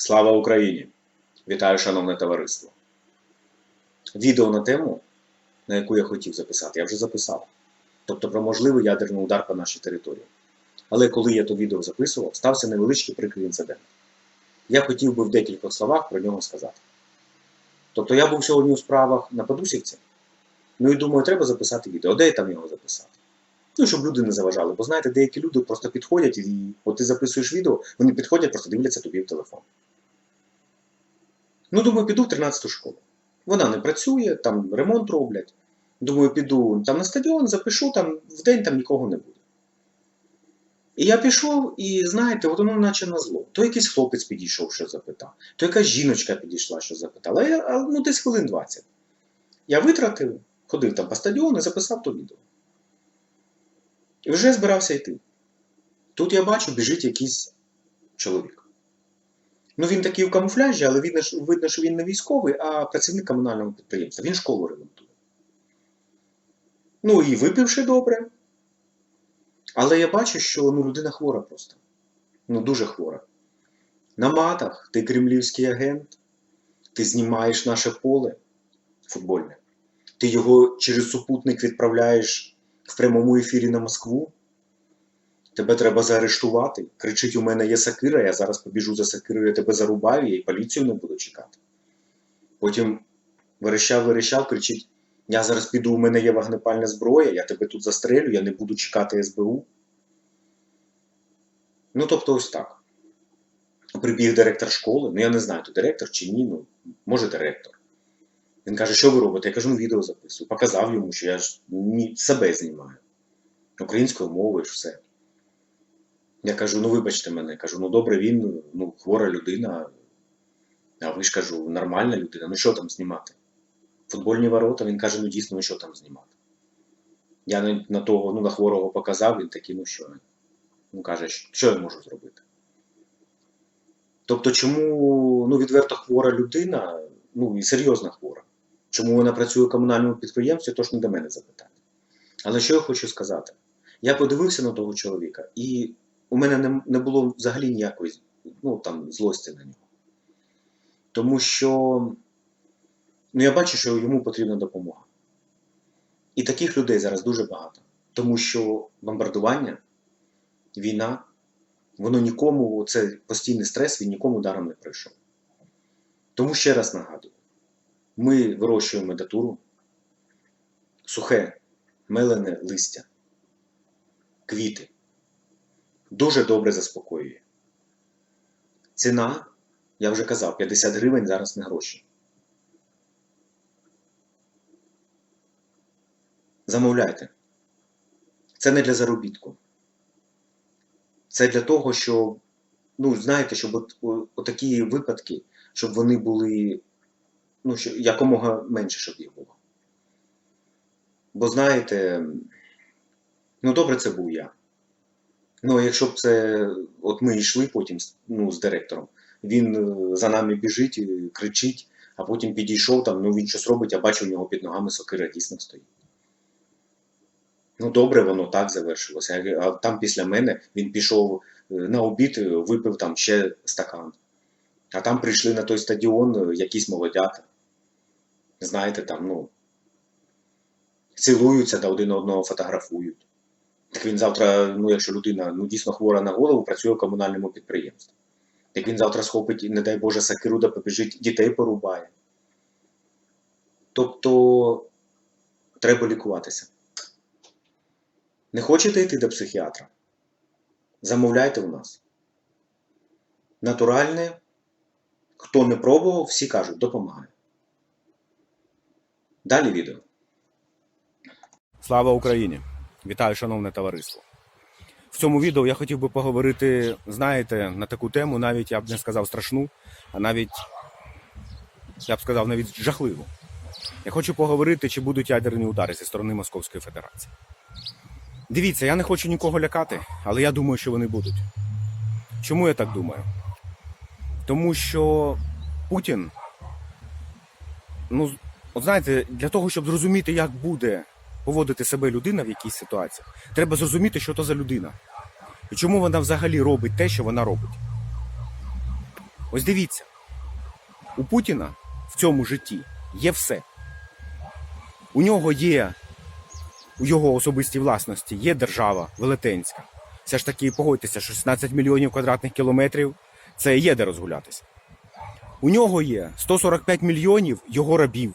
Слава Україні! Вітаю, шановне товариство. Відео на тему, на яку я хотів записати, я вже записав. Тобто про можливий ядерний удар по нашій території. Але коли я то відео записував, стався невеличкий прикрий інцидент. Я хотів би в декількох словах про нього сказати. Тобто я був сьогодні у справах на Подусівці, ну і думаю, треба записати відео. Де я там його записати? Ну, щоб люди не заважали. Бо знаєте, деякі люди просто підходять і от ти записуєш відео, вони підходять, просто дивляться тобі в телефон. Ну, думаю, піду в 13 школу. Вона не працює, там ремонт роблять. Думаю, піду там на стадіон, запишу, там в день там нікого не буде. І я пішов, і знаєте, от воно наче на зло. То якийсь хлопець підійшов, що запитав, то якась жіночка підійшла, що запитала. Я, ну, десь хвилин 20. Я витратив, ходив там по стадіону і записав то відео. І вже збирався йти. Тут я бачу, біжить якийсь чоловік. Ну, він такий в камуфляжі, але видно, що він не військовий, а працівник комунального підприємства. Він школу ремонтує. Ну і випивши добре. Але я бачу, що ну, людина хвора просто. Ну, дуже хвора. На матах ти кремлівський агент, ти знімаєш наше поле футбольне, ти його через супутник відправляєш в прямому ефірі на Москву. Тебе треба заарештувати. Кричить, у мене є сакира, я зараз побіжу за сакирою, я тебе зарубаю, я і поліцію не буду чекати. Потім верещав, верещав, кричить: Я зараз піду, у мене є вогнепальна зброя, я тебе тут застрелю, я не буду чекати СБУ. Ну, тобто, ось так. Прибіг директор школи, ну я не знаю, то директор чи ні, ну, може директор. Він каже, що ви робите? Я кажу, ну відео записую. Показав йому, що я ж себе знімаю. Українською мовою ж все. Я кажу, ну вибачте мене, кажу, ну добре, він ну, хвора людина, а ви ж кажу, нормальна людина, ну що там знімати? Футбольні ворота, він каже, ну дійсно, ну що там знімати? Я на, того, ну, на хворого показав, він такий, ну що? Ну каже, що я можу зробити? Тобто, чому ну, відверто хвора людина, ну і серйозна хвора, чому вона працює в комунальному підприємстві, то ж не до мене запитати. Але що я хочу сказати? Я подивився на того чоловіка, і у мене не, не було взагалі ніякої ну, там, злості на нього. Тому що ну, я бачу, що йому потрібна допомога. І таких людей зараз дуже багато. Тому що бомбардування, війна, воно нікому, це постійний стрес, він нікому даром не прийшов. Тому ще раз нагадую: ми вирощуємо медатуру, сухе, мелене листя, квіти. Дуже добре заспокоює. Ціна, я вже казав, 50 гривень зараз не гроші. Замовляйте. Це не для заробітку. Це для того, щоб, ну, знаєте, щоб от, отакі випадки, щоб вони були, ну, що, якомога менше, щоб їх було. Бо знаєте, ну добре, це був я. Ну, якщо б це, от ми йшли потім ну, з директором, він е, за нами біжить, е, кричить, а потім підійшов там, ну він щось робить, а бачу, у нього під ногами сокира дійсно стоїть. Ну, добре, воно так завершилося. А там після мене він пішов е, на обід, випив там ще стакан. А там прийшли на той стадіон якісь молодята. Знаєте, там, ну, цілуються та один одного фотографують. Так він завтра, ну, якщо людина ну, дійсно хвора на голову, працює в комунальному підприємстві. Так він завтра схопить, не дай Боже, сакиру да побіжить, дітей порубає. Тобто треба лікуватися. Не хочете йти до психіатра? Замовляйте у нас. Натуральне, хто не пробував, всі кажуть, допомагає. Далі відео. Слава Україні! Вітаю, шановне товариство. В цьому відео я хотів би поговорити, знаєте, на таку тему, навіть я б не сказав страшну, а навіть я б сказав навіть жахливу. Я хочу поговорити, чи будуть ядерні удари зі сторони Московської Федерації. Дивіться, я не хочу нікого лякати, але я думаю, що вони будуть. Чому я так думаю? Тому що Путін, ну, от знаєте, для того, щоб зрозуміти, як буде поводити себе людина в якійсь ситуації, треба зрозуміти, що то за людина. І чому вона взагалі робить те, що вона робить. Ось дивіться, у Путіна в цьому житті є все. У нього є, у його особистій власності є держава велетенська. Все ж таки, погодьтеся, 16 мільйонів квадратних кілометрів це є де розгулятися. У нього є 145 мільйонів його рабів.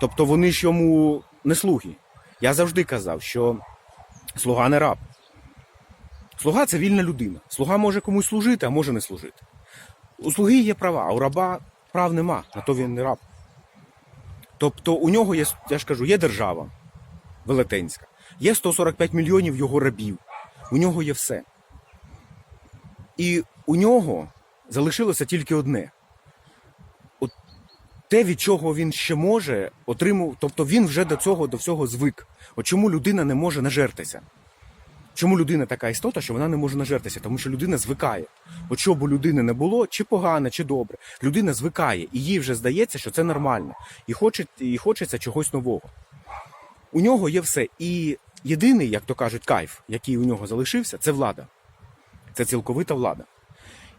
Тобто вони ж йому не слуги. Я завжди казав, що слуга не раб. Слуга це вільна людина. Слуга може комусь служити, а може не служити. У слуги є права, а у раба прав нема, на то він не раб. Тобто у нього є, я ж кажу, є держава велетенська, є 145 мільйонів його рабів, у нього є все. І у нього залишилося тільки одне. Те, від чого він ще може, отримав, тобто він вже до цього до всього звик. От чому людина не може нажертися? Чому людина така істота, що вона не може нажертися? Тому що людина звикає. От що б у людини не було, чи погане, чи добре, людина звикає, і їй вже здається, що це нормально, і хоче, і хочеться чогось нового. У нього є все. І єдиний, як то кажуть, кайф, який у нього залишився, це влада. Це цілковита влада.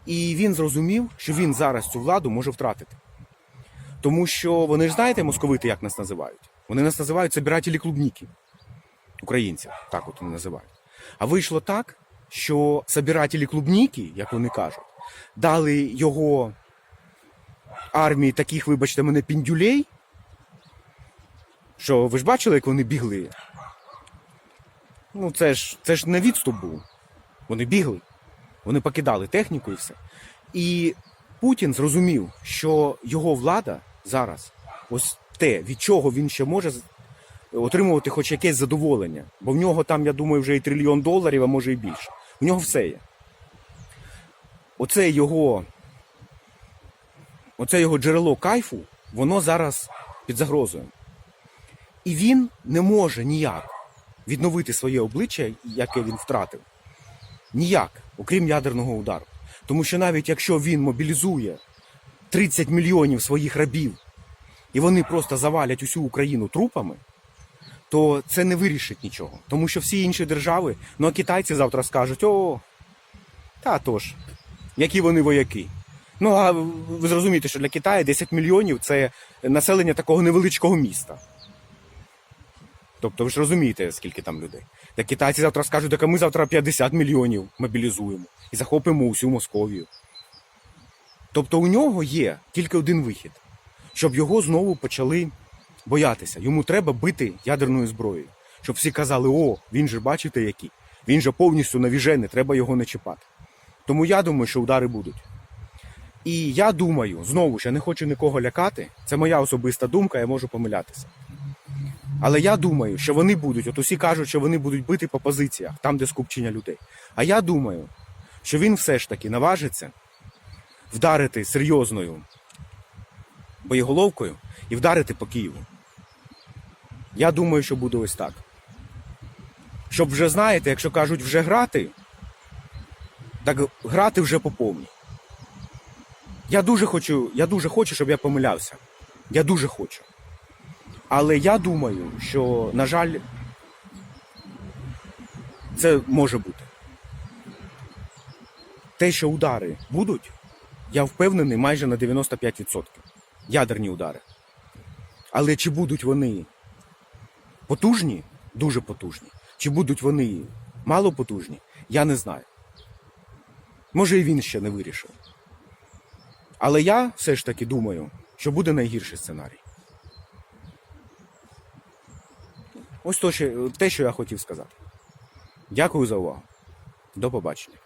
І він зрозумів, що він зараз цю владу може втратити. Тому що вони ж знаєте, московити, як нас називають? Вони нас називають собирателі клубніки. Українців, так от вони називають. А вийшло так, що собирателі клубніки, як вони кажуть, дали його армії таких, вибачте мене, піндюлей. Що ви ж бачили, як вони бігли? Ну, це ж, це ж не відступ був. Вони бігли, вони покидали техніку і все. І Путін зрозумів, що його влада зараз, ось те, від чого він ще може отримувати хоч якесь задоволення. Бо в нього там, я думаю, вже і трильйон доларів, а може і більше. У нього все є. Оце його, оце його джерело кайфу, воно зараз під загрозою. І він не може ніяк відновити своє обличчя, яке він втратив. Ніяк, окрім ядерного удару. Тому що навіть якщо він мобілізує 30 мільйонів своїх рабів, і вони просто завалять усю Україну трупами, то це не вирішить нічого. Тому що всі інші держави, ну а китайці завтра скажуть: о, та тож, які вони вояки. Ну а ви зрозумієте, що для Китаю 10 мільйонів це населення такого невеличкого міста. Тобто ви ж розумієте, скільки там людей. Та китайці завтра скажуть, так а ми завтра 50 мільйонів мобілізуємо і захопимо усю Московію. Тобто у нього є тільки один вихід, щоб його знову почали боятися. Йому треба бити ядерною зброєю. Щоб всі казали, о, він же бачите який. Він же повністю навіжений, треба його не чіпати. Тому я думаю, що удари будуть. І я думаю, знову ж я не хочу нікого лякати. Це моя особиста думка, я можу помилятися. Але я думаю, що вони будуть, от усі кажуть, що вони будуть бити по позиціях, там, де скупчення людей. А я думаю, що він все ж таки наважиться вдарити серйозною боєголовкою і вдарити по Києву. Я думаю, що буде ось так. Щоб вже знаєте, якщо кажуть вже грати, так грати вже по повній. Я дуже хочу, я дуже хочу, щоб я помилявся. Я дуже хочу. Але я думаю, що, на жаль, це може бути. Те, що удари будуть, я впевнений майже на 95%. Ядерні удари. Але чи будуть вони потужні, дуже потужні, чи будуть вони мало потужні, я не знаю. Може і він ще не вирішив. Але я все ж таки думаю, що буде найгірший сценарій. Ось то, те, що я хотів сказати. Дякую за увагу. До побачення.